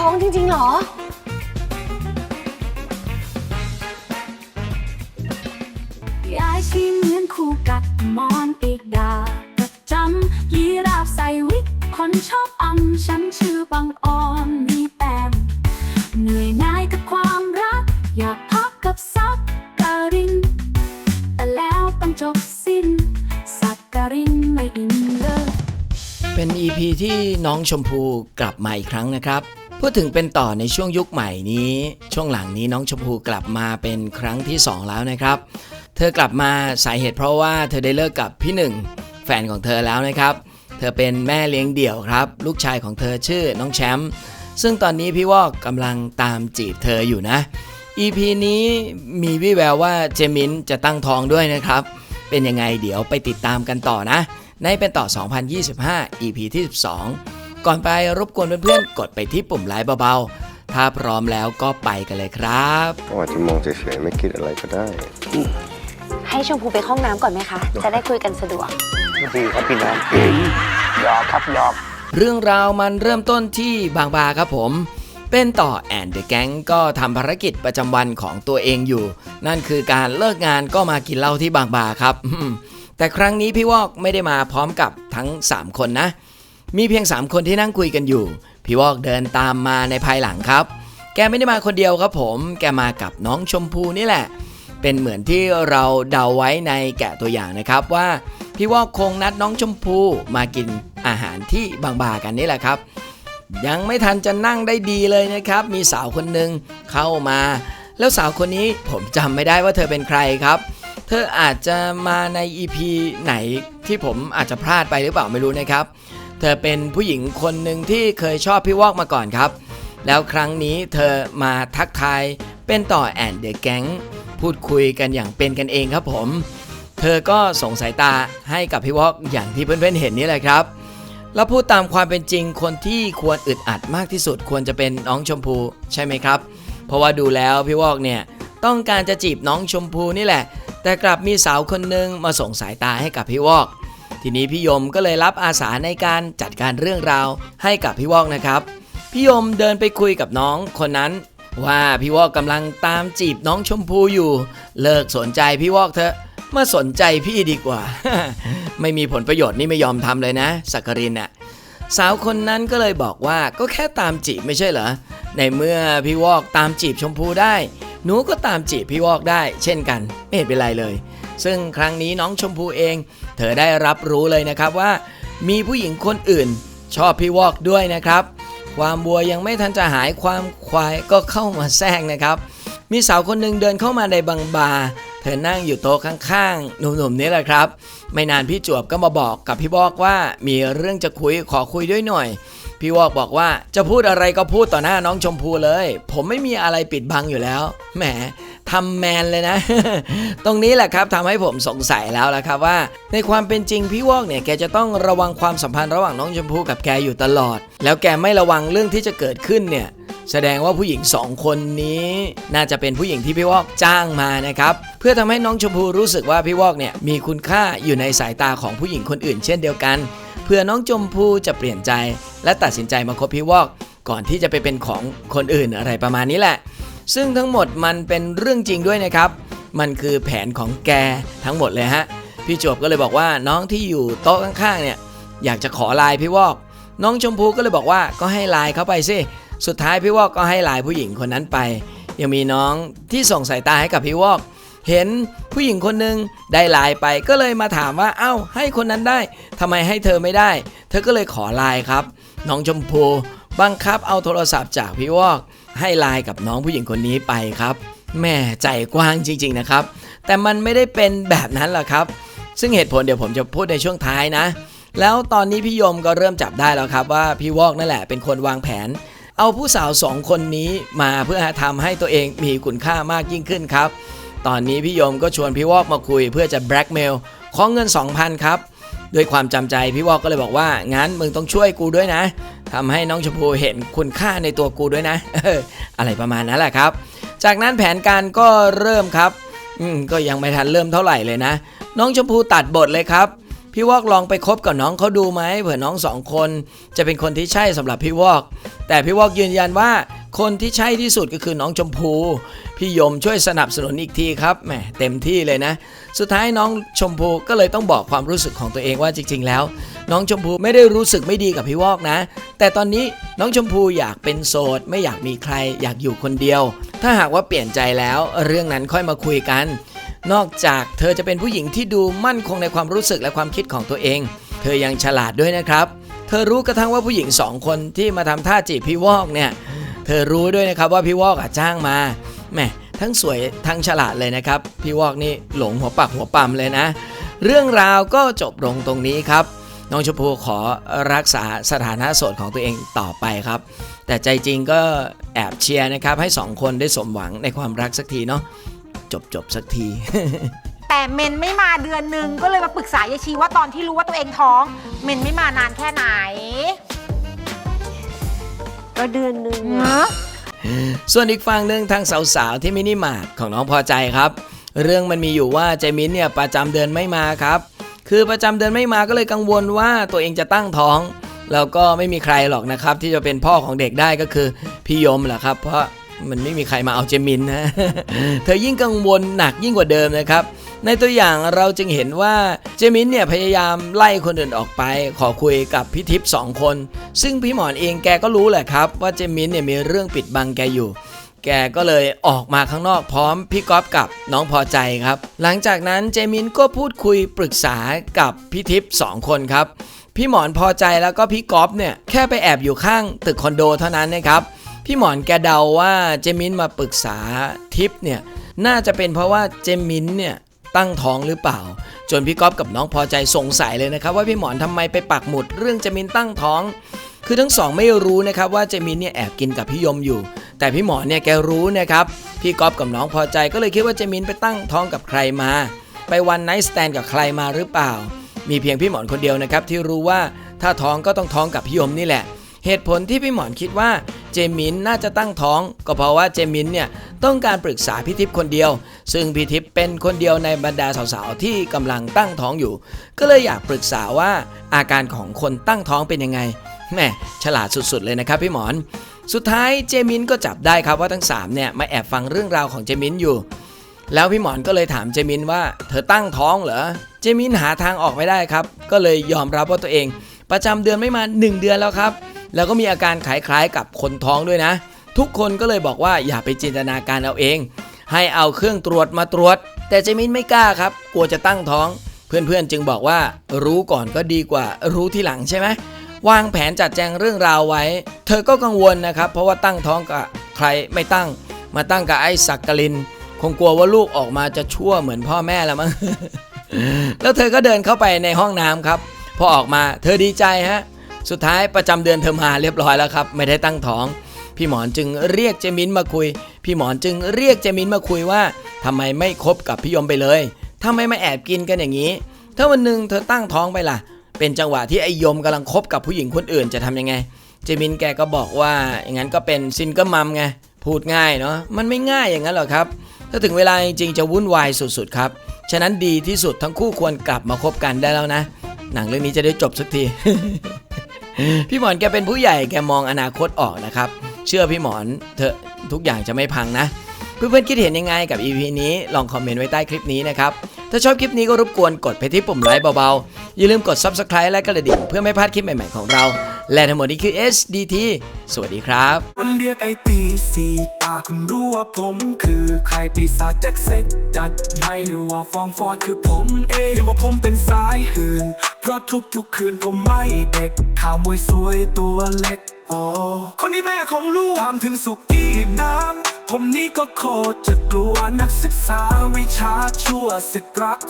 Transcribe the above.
ท้องจริง ๆ เหรอ ยายชีเหมือนคู่กัดมอนปีกดาประจำยีราฟใส่วิก คนชอบอำฉันชื่อบังออนมีแต้มเหนื่อยนายกับความรัก อยากพักกับสักการิน แต่แล้วต้องจบสิ้นสักการินไม่อินเลยเป็น EP ที่น้องชมพูกลับมาอีกครั้งนะครับ พูดถึงเป็นต่อในช่วงยุคใหม่นี้ ช่วงหลังนี้น้องชมพูกลับมาเป็นครั้งที่ 2 แล้วนะครับ เธอกลับมาสาเหตุเพราะว่าเธอได้เลิกกับพี่หนึ่งแฟนของเธอแล้วนะครับ เธอเป็นแม่เลี้ยงเดี่ยวครับ ลูกชายของเธอชื่อน้องแชมป์ซึ่งตอนนี้พี่วอกกำลังตามจีบเธออยู่นะ EP นี้มีวิแววว่าเจมินจะตั้งท้องด้วยนะครับ เป็นยังไงเดี๋ยวไปติดตามกันต่อนะ ในเป็นต่อ 2025 EP ที่ 12 ก่อนไปรบกวนเพื่อนๆกดไปที่ปุ่มไลค์เบาๆ ถ้าพร้อมแล้วก็ไปกันเลยครับก็อาจจะมองเฉยๆไม่คิดอะไรก็ได้ให้ชมพูไปเข้าห้องน้ำก่อนไหมคะ จะได้คุยกันสะดวกดีครับพี่น้องหยอกครับหยอกเรื่องราวมันเริ่มต้นที่บางบาครับผม เป็นต่อแอนเดอะแก๊งก็ทำภารกิจประจำวันของตัวเองอยู่ นั่นคือการเลิกงานก็มากินเหล้าที่บางบาครับ แต่ครั้งนี้พี่วอกไม่ได้มาพร้อมกับทั้ง 3 คนนะ มีเพียง 3 คนที่นั่งคุยกันอยู่ พี่วอกเดินตามมาในภายหลังครับ แกไม่ได้มาคนเดียวครับผม แกมากับน้องชมพูนี่แหละ เป็นเหมือนที่เราเดาไว้ในแกะตัวอย่างนะครับว่าพี่วอกคงนัดน้องชมพูมากินอาหารที่บางบากันนี่แหละครับ ยังไม่ทันจะนั่งได้ดีเลยนะครับ มีสาวคนหนึ่งเข้ามา แล้วสาวคนนี้ผมจำไม่ได้ว่าเธอเป็นใครครับเธออาจจะมาใน EP ไหนที่ผมอาจจะพลาดไปหรือเปล่าไม่รู้นะครับ เธอเป็นผู้หญิงคนหนึ่งที่เคยชอบพี่วอกมาก่อนครับ แล้วครั้งนี้เธอมาทักทายเป็นต่อแอนเดอะแก๊งพูดคุยกันอย่างเป็นกันเองครับผม เธอก็ส่งสายตาให้กับพี่วอกอย่างที่เพื่อนๆเห็นนี่แหละครับ แล้วพูดตามความเป็นจริงคนที่ควรอึดอัดมากที่สุดควรจะเป็นน้องชมพูใช่ไหมครับ เพราะว่าดูแล้วพี่วอกเนี่ยต้องการจะจีบน้องชมพูนี่แหละ แต่กลับมีสาวคนหนึ่งมาส่งสายตาให้กับพี่วอก ทีนี้พี่ยมก็เลยรับอาสาในการจัดการเรื่องราวให้กับพี่วอกนะครับ พี่ยมเดินไปคุยกับน้องคนนั้น ว่าพี่วอกกำลังตามจีบน้องชมพูอยู่ เลิกสนใจพี่วอกเถอะมาสนใจพี่ดีกว่า ไม่มีผลประโยชน์นี่ไม่ยอมทำเลยนะสักกรินน่ะสาวคนนั้นก็เลยบอกว่าก็แค่ตามจีบไม่ใช่เหรอในเมื่อพี่วอกตามจีบชมพูได้ หนูก็ตามจีบพี่วอกได้ เช่นกัน ไม่เห็นเป็นไรเลย ซึ่งครั้งนี้น้องชมพูเอง เธอได้รับรู้เลยนะครับว่า มีผู้หญิงคนอื่น ชอบพี่วอกด้วยนะครับ ความบัวยังไม่ทันจะหายความควายก็เข้ามาแทรกนะครับ มีสาวคนหนึ่งเดินเข้ามาในบังบาเธอนั่งอยู่โต๊ะข้างๆ หนุ่มๆนี่แหละครับ ไม่นานพี่จวบก็มาบอกกับพี่วอกว่ามีเรื่องจะคุยขอคุยด้วยหน่อย พี่วอกบอกว่าจะพูดอะไรก็พูดต่อหน้าน้องชมพูเลย ผมไม่มีอะไรปิดบังอยู่แล้ว แหม ทำแมนเลยนะ ตรงนี้แหละครับทำให้ผมสงสัยแล้วละครับว่า ในความเป็นจริงพี่วอกเนี่ยแกจะต้องระวังความสัมพันธ์ระหว่างน้องชมพู่กับแกอยู่ตลอด แล้วแกไม่ระวังเรื่องที่จะเกิดขึ้นเนี่ยแสดงว่าผู้หญิงสองคนนี้ น่าจะเป็นผู้หญิงที่พี่วอกจ้างมานะครับ เพื่อทำให้น้องชมพูรู้สึกว่าพี่วอกเนี่ยมีคุณค่าอยู่ในสายตาของผู้หญิงคนอื่น เช่นเดียวกันเพื่อน้องชมพูจะเปลี่ยนใจ และตัดสินใจมาคบพี่วอก ก่อนที่จะไปเป็นของคนอื่นอะไรประมาณนี้แหละ ซึ่งทั้งหมดมันเป็นเรื่องจริงด้วยนะครับ มันคือแผนของแกทั้งหมดเลยฮะ พี่จวบก็เลยบอกว่าน้องที่อยู่โต๊ะข้างๆเนี่ยอยากจะขอไลน์พี่วอก น้องชมพูก็เลยบอกว่าก็ให้ไลน์เขาไปสิ สุดท้ายพี่วอกก็ให้ไลน์ผู้หญิงคนนั้นไป ยังมีน้องที่ส่งสายตาให้กับพี่วอก เห็นผู้หญิงคนหนึ่งได้ไลน์ไปก็เลยมาถามว่าเอ้าให้คนนั้นได้ทำไมให้เธอไม่ได้ เธอก็เลยขอไลน์ครับ น้องชมพูบังคับเอาโทรศัพท์จากพี่วอก ให้ไลน์กับน้องผู้หญิงคนนี้ไปครับแม่ใจกว้างจริง ๆนะครับ แต่มันไม่ได้เป็นแบบนั้นหรอกครับ ซึ่งเหตุผลเดี๋ยวผมจะพูดในช่วงท้ายนะ แล้วตอนนี้พี่ยมก็เริ่มจับได้แล้วครับว่าพี่วอกนั่นแหละเป็นคนวางแผน เอาผู้สาวสองคนนี้มาเพื่อทำให้ตัวเองมีคุณค่ามากยิ่งขึ้นครับ ตอนนี้พี่ยมก็ชวนพี่วอกมาคุยเพื่อจะแบล็กเมลขอเงิน 2,000 ครับ ด้วยความจำใจพี่วอกก็เลยบอกว่างั้นมึงต้องช่วยกูด้วยนะทำให้น้องชมพูเห็นคุณค่าในตัวกูด้วยนะอออะไรประมาณนั้นแหละครับ จากนั้นแผนการก็เริ่มครับอืมก็ยังไม่ทันเริ่มเท่าไหร่เลยนะ น้องชมพูตัดบทเลยครับพี่วอกลองไปคบกับน้องเขาดูไหมเผื่อน้องสองคน จะเป็นคนที่ใช่สำหรับพี่วอก แต่พี่วอกยืนยันว่า คนที่ใช่ที่สุดก็คือน้องชมพู พี่ยมช่วยสนับสนุนอีกทีครับแหมเต็มที่เลยนะ สุดท้ายน้องชมพูก็เลยต้องบอกความรู้สึกของตัวเองว่าจริง ๆ แล้ว น้องชมพูไม่ได้รู้สึกไม่ดีกับพี่วอกนะ แต่ตอนนี้น้องชมพูอยากเป็นโสด ไม่อยากมีใครอยากอยู่คนเดียว ถ้าหากว่าเปลี่ยนใจแล้วเรื่องนั้นค่อยมาคุยกัน นอกจากเธอจะเป็นผู้หญิงที่ดูมั่นคงในความรู้สึกและความคิดของตัวเอง เธอยังฉลาดด้วยนะครับ เธอรู้กระทั่งว่าผู้หญิงสองคนที่มาทำท่าจีบพี่วอกเนี่ย ธอรู้ด้วยนะครับว่าพี่วอกอะจ้างมาแหมทั้งสวยทั้งฉลาดเลยนะครับ พี่วอกนี่หลงหัวปักหัวปั๊มเลยนะ เรื่องราวก็จบลงตรงนี้ครับ น้องชมพูขอรักษาสถานะโสดของตัวเองต่อไปครับ แต่ใจจริงก็แอบเชียร์นะครับ ให้สองคนได้สมหวังในความรักสักทีเนาะจบจบสักที แต่เมนไม่มาเดือนหนึ่งก็เลยมาปรึกษายายชีว่าตอนที่รู้ว่าตัวเองท้อง เมนไม่มานานแค่ไหน ก็เดือนหนึ่งเนอะอะ ส่วนอีกฝั่งหนึ่งทางสาวๆที่มินิมาร์ทของน้องพอใจครับ เรื่องมันมีอยู่ว่าเจมินเนี่ยประจำเดือนไม่มาครับ คือประจำเดือนไม่มาก็เลยกังวลว่าตัวเองจะตั้งท้อง แล้วก็ไม่มีใครหรอกนะครับ ที่จะเป็นพ่อของเด็กได้ก็คือพี่ยมแหละครับ เพราะมันไม่มีใครมาเอาเจมินนะ เธอยิ่งกังวลหนักยิ่งกว่าเดิมนะครับ ในตัวอย่างเราจึงเห็นว่าเจมินเนี่ยพยายามไล่คนอื่นออกไป ขอคุยกับพี่ทิพย์สองคน ซึ่งพี่หมอนเองแกก็รู้แหละครับ ว่าเจมินเนี่ยมีเรื่องปิดบังแกอยู่ แกก็เลยออกมาข้างนอกพร้อมพี่ก๊อฟกับน้องพอใจครับ หลังจากนั้นเจมินก็พูดคุยปรึกษากับพี่ทิพย์สองคนครับ พี่หมอนพอใจแล้วก็พี่ก๊อฟเนี่ยแค่ไปแอบอยู่ข้างตึกคอนโดเท่านั้นนะครับพี่หมอนแกเดาว่าเจมินมาปรึกษาทิพย์เนี่ยน่าจะเป็นเพราะว่าเจมินเนี่ย ตั้งท้องหรือเปล่า จนพี่ก๊อฟกับน้องพอใจสงสัยเลยนะครับ ว่าพี่หมอนทำไมไปปักหมุดเรื่องเจมินตั้งท้อง คือทั้งสองไม่รู้นะครับว่าเจมินเนี่ยแอบกินกับพี่ยมอยู่ แต่พี่หมอนเนี่ยแกรู้นะครับพี่ก๊อฟกับน้องพอใจก็เลยคิดว่าเจมินไปตั้งท้องกับใครมา ไปวันไนท์สแตนกับใครมาหรือเปล่า มีเพียงพี่หมอนคนเดียวนะครับที่รู้ว่าถ้าท้องก็ต้องท้องกับพี่ยมนี่แหละ เหตุผลที่พี่หมอนคิดว่าเจมินน่าจะตั้งท้อง ก็เพราะว่าเจมินเนี่ยต้องการปรึกษาพี่ทิพย์คนเดียว ซึ่งพี่ทิพย์เป็นคนเดียวในบรรดาสาวๆที่กำลังตั้งท้องอยู่ ก็เลยอยากปรึกษาว่าอาการของคนตั้งท้องเป็นยังไงแหมฉลาดสุดๆเลยนะครับพี่หมอน สุดท้ายเจมินก็จับได้ครับว่าทั้งสามเนี่ยมาแอบฟังเรื่องราวของเจมินอยู่ แล้วพี่หมอนก็เลยถามเจมินว่าเธอตั้งท้องเหรอเจมินหาทางออกไม่ได้ครับ ก็เลยยอมรับว่าตัวเอง ประจำเดือนไม่มา 1 เดือนแล้วครับ แล้วก็มีอาการคล้ายๆกับคนท้องด้วยนะ ทุกคนก็เลยบอกว่าอย่าไปจินตนาการเอาเอง ให้เอาเครื่องตรวจมาตรวจ แต่เจมินไม่กล้าครับ กลัวจะตั้งท้อง เพื่อนๆจึงบอกว่ารู้ก่อนก็ดีกว่า รู้ที่หลังใช่ไหมวางแผนจัดแจงเรื่องราวไว้ เธอก็กังวลนะครับ เพราะว่าตั้งท้องกับใครไม่ตั้ง มาตั้งกับไอ้สักกลิน คงกลัวว่าลูกออกมาจะชั่วเหมือนพ่อแม่แล้วมั้งแล้วเธอก็เดินเข้าไปในห้องน้ำครับ พอออกมาเธอดีใจฮะ สุดท้ายประจำเดือนเธอมาเรียบร้อยแล้วครับ ไม่ได้ตั้งท้อง พี่หมอนจึงเรียกเจมินมาคุย พี่หมอนจึงเรียกเจมินมาคุยว่าทำไมไม่คบกับพี่ยมไปเลยทำไมมาแอบกินกันอย่างนี้ ถ้าวันหนึ่งเธอตั้งท้องไปล่ะ เป็นจังหวะที่ไอยมกำลังคบกับผู้หญิงคนอื่นจะทำยังไง เจมินแกก็บอกว่าอย่างนั้นก็เป็นซินเกิลมัมไงพูดง่ายเนาะมันไม่ง่ายอย่างนั้นหรอกครับ ถ้าถึงเวลาจริงๆจะวุ่นวายสุดๆครับฉะนั้นดีที่สุดทั้งคู่ควรกลับมาคบกันได้แล้วนะ หนังเรื่องนี้จะได้จบสักที พี่หมอนแกเป็นผู้ใหญ่แกมองอนาคตออกนะครับ เชื่อพี่หมอนเถอะทุกอย่างจะไม่พังนะ เพื่อนๆคิดเห็นยังไงกับ EP นี้ลองคอมเมนต์ไว้ใต้คลิปนี้นะครับ ถ้าชอบคลิปนี้ก็รบกวนกดไปที่ปุ่มไลค์เบาๆ อย่าลืมกด Subscribe และกระดิ่งเพื่อไม่พลาดคลิปใหม่ๆของเรา และทั้งหมดนี้คือ SDT สวัสดีครับ มันเรียกไอ้ปีสีตาคุณรู้ว่าผมคือใครปีศาจแจ็คเซ็ตจัดให้หรือว่าฟองฟอดคือผมเองว่าผมเป็นสายหื่น เพราะทุกๆคืนผมไม่เด็ก ข่าวมวยสวยตัวเล็ก โอ้คนนี้แม่ของลูกตามถึงสุกอีดน้ำผมนี่ก็โคตรจะกลัวนักศึกษาวิชาชั่วสิทธิ์รัก